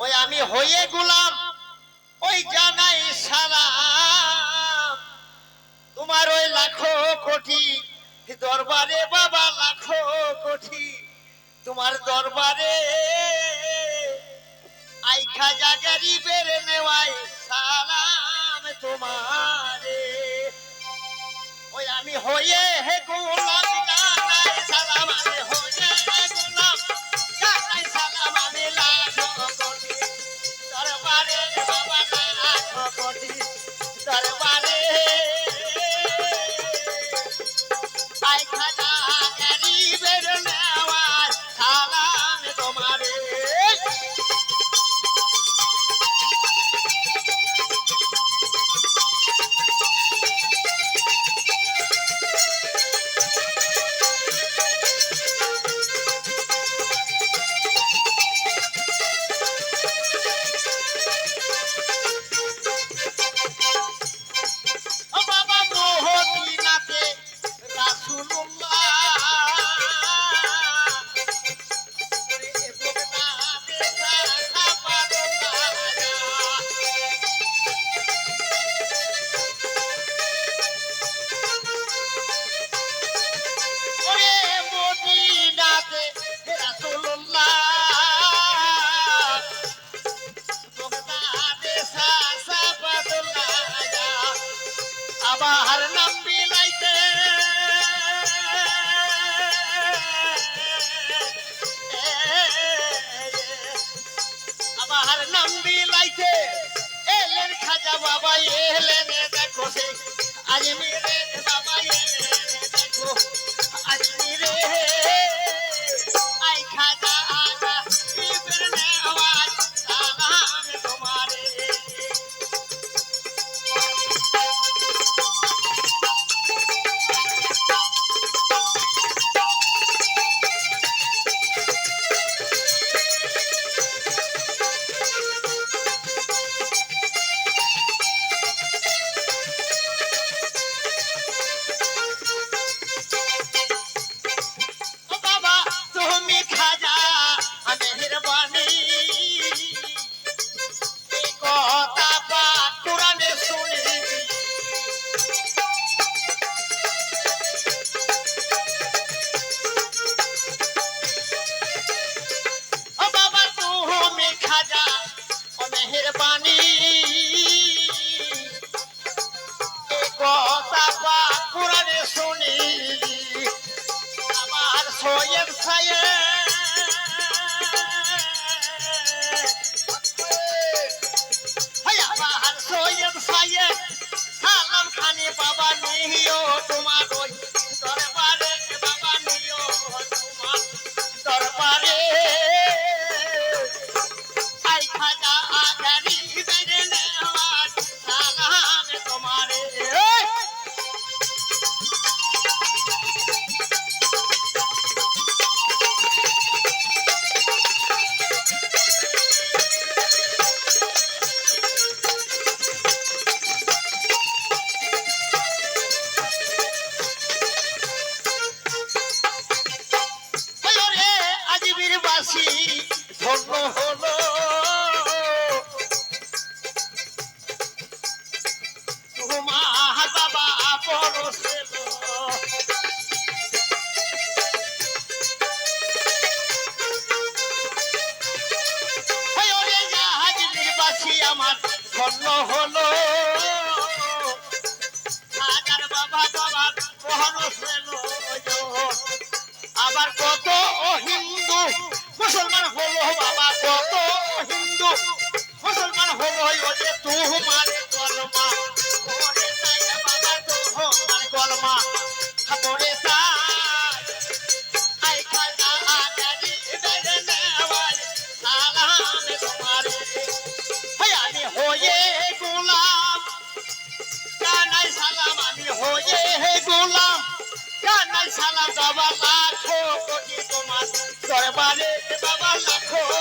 ওই আমি হয়ে গুলাম, ওই জানাই সালাম। তোমার ওই লাখো কোটি, দরবারে বাবা লাখো কোটি, তোমার দরবারে আই খাজা গরিবের নেওয়াই সালাম তোমারে। ওই আমি হয়ে হে গোলাম জানাই সালাম, আমি হয়ে গোলাম জানাই সালাম, আমি লাখো কোটি। দরবারে বাবা লাখো কোটি, দরবারে। আই খাজা বাবা এলেন দেখো সে আজমিরে বাবা মেহরবানি আমার ধন্য হলো। হাজার বাবা বাবার পরশেল আবার কত হিন্দু মুসলমান হলো, বাবা, কত হিন্দু মুসলমান হলো যে তোমারে কলমা। কলমা। বাবা লাখো কোটি তোমার দরবারে বাবা লাখো।